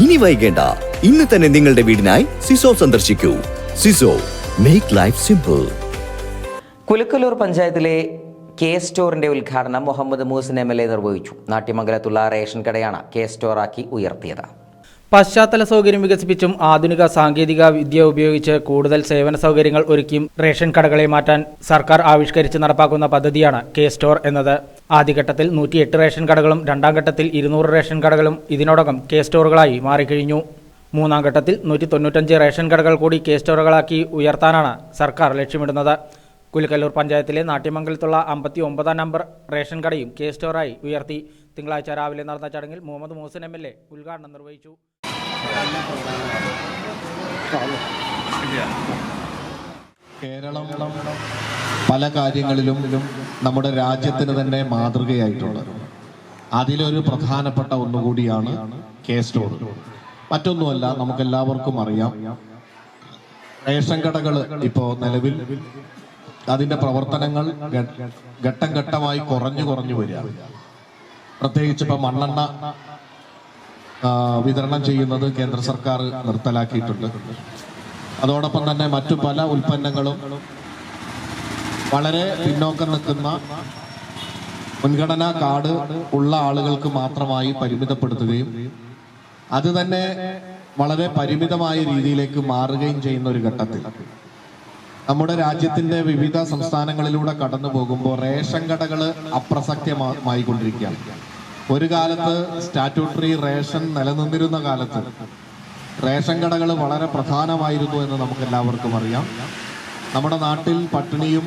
ഇനി വൈകേണ്ട. ഇന്ന് തന്നെ നിങ്ങളുടെ വീടിനായി സിസോ സന്ദർശിക്കൂ. Siso make life simple Kulukkallur പഞ്ചായത്തിലെ കെ സ്റ്റോറിന്റെ ഉദ്ഘാടനം Muhammad Muhsin M L A നിർവഹിച്ചു. നാട്യമംഗലത്തുള്ള റേഷൻ കടയാണ് കെ സ്റ്റോറാക്കി ഉയർത്തിയത്. പശ്ചാത്തല സൗകര്യം വികസിപ്പിച്ചും ആധുനിക സാങ്കേതിക വിദ്യ ഉപയോഗിച്ച് കൂടുതൽ സേവന സൗകര്യങ്ങൾ ഒരുക്കിയും റേഷൻ കടകളെ മാറ്റാൻ സർക്കാർ ആവിഷ്കരിച്ച് നടപ്പാക്കുന്ന പദ്ധതിയാണ് കെ സ്റ്റോർ എന്നത്. ആദ്യഘട്ടത്തിൽ നൂറ്റിയെട്ട് റേഷൻ കടകളും രണ്ടാം ഘട്ടത്തിൽ ഇരുന്നൂറ് റേഷൻ കടകളും ഇതിനോടകം കെ സ്റ്റോറുകളായി മാറിക്കഴിഞ്ഞു. മൂന്നാം ഘട്ടത്തിൽ നൂറ്റി തൊണ്ണൂറ്റഞ്ച് റേഷൻ കടകൾ കൂടി കെ സ്റ്റോറുകളാക്കി ഉയർത്താനാണ് സർക്കാർ ലക്ഷ്യമിടുന്നത്. കുലിക്കല്ലൂർ പഞ്ചായത്തിലെ നാട്യമംഗലത്തുള്ള അമ്പത്തി ഒമ്പതാം നമ്പർ റേഷൻ കടയും കെ സ്റ്റോറായി ഉയർത്തി. തിങ്കളാഴ്ച രാവിലെ നടന്ന ചടങ്ങിൽ Muhammad Muhsin M L A ഉദ്ഘാടനം നിർവഹിച്ചു. കേരളം പല കാര്യങ്ങളിലും നമ്മുടെ രാജ്യത്തിന് തന്നെ മാതൃകയായിട്ടുണ്ട് അതിലൊരു പ്രധാനപ്പെട്ട ഒന്നുകൂടിയാണ് കെ സ്റ്റോർ. മറ്റൊന്നുമല്ല നമുക്കെല്ലാവർക്കും അറിയാം റേഷൻ കടകൾ ഇപ്പോൾ നിലവിൽ അതിന്റെ പ്രവർത്തനങ്ങൾ ഘട്ടം ഘട്ടമായി കുറഞ്ഞു കുറഞ്ഞു വരിക പ്രത്യേകിച്ച് ഇപ്പം മണ്ണെണ്ണ വിതരണം ചെയ്യുന്നത് കേന്ദ്ര സർക്കാർ നിർത്തലാക്കിയിട്ടുണ്ട്. അതോടൊപ്പം തന്നെ മറ്റു പല ഉൽപ്പന്നങ്ങളും വളരെ പിന്നോക്കം നിൽക്കുന്ന മുൻഗണനാ കാർഡ് ഉള്ള ആളുകൾക്ക് മാത്രമായി പരിമിതപ്പെടുത്തുകയും അത് തന്നെ വളരെ പരിമിതമായ രീതിയിലേക്ക് മാറുകയും ചെയ്യുന്ന ഒരു ഘട്ടത്തിൽ. നമ്മുടെ രാജ്യത്തിന്റെ വിവിധ സംസ്ഥാനങ്ങളിലൂടെ കടന്നു പോകുമ്പോൾ റേഷൻ കടകൾ അപ്രസക്തമായി കൊണ്ടിരിക്കുകയാണ്. ഒരു കാലത്ത് സ്റ്റാറ്റ്യൂട്ടറി റേഷൻ നിലനിന്നിരുന്ന കാലത്ത് റേഷൻ കടകൾ വളരെ പ്രധാനമായിരുന്നു എന്ന് നമുക്ക് എല്ലാവർക്കും അറിയാം. നമ്മുടെ നാട്ടിൽ പട്ടിണിയും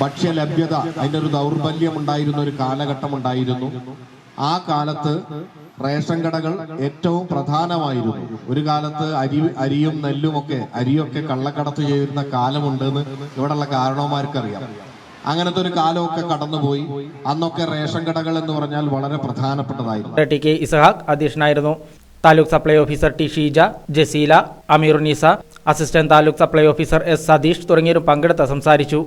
ഭക്ഷ്യലഭ്യത അതിന്റെ ഒരു ദൗർബല്യം ഉണ്ടായിരുന്ന ഒരു കാലഘട്ടം ഉണ്ടായിരുന്നു. ആ കാലത്ത് റേഷൻ കടകൾ ഏറ്റവും പ്രധാനമായിരുന്നു. ഒരു കാലത്ത് അരി അരിയും നെല്ലുമൊക്കെ അരിയൊക്കെ കള്ളക്കടത്ത് ചെയ്തിരുന്ന കാലമുണ്ടെന്ന് ഇവിടെയുള്ള കാരണവന്മാർക്കറിയാം. അങ്ങനത്തെ ഒരു കാലമൊക്കെ കടന്നുപോയി. അന്നൊക്കെ റേഷൻ കടകൾ എന്ന് പറഞ്ഞാൽ വളരെ പ്രധാനപ്പെട്ടതായിരുന്നു. ടി കെ ഇസഹാഖ് അധ്യക്ഷനായിരുന്നു. Taluk supply officer T Sheeja Jaseela Ameerunnisa assistant taluk supply officer S Satheesh തുടങ്ങിയവരും പങ്കെടുത്ത് സംസാരിച്ചു.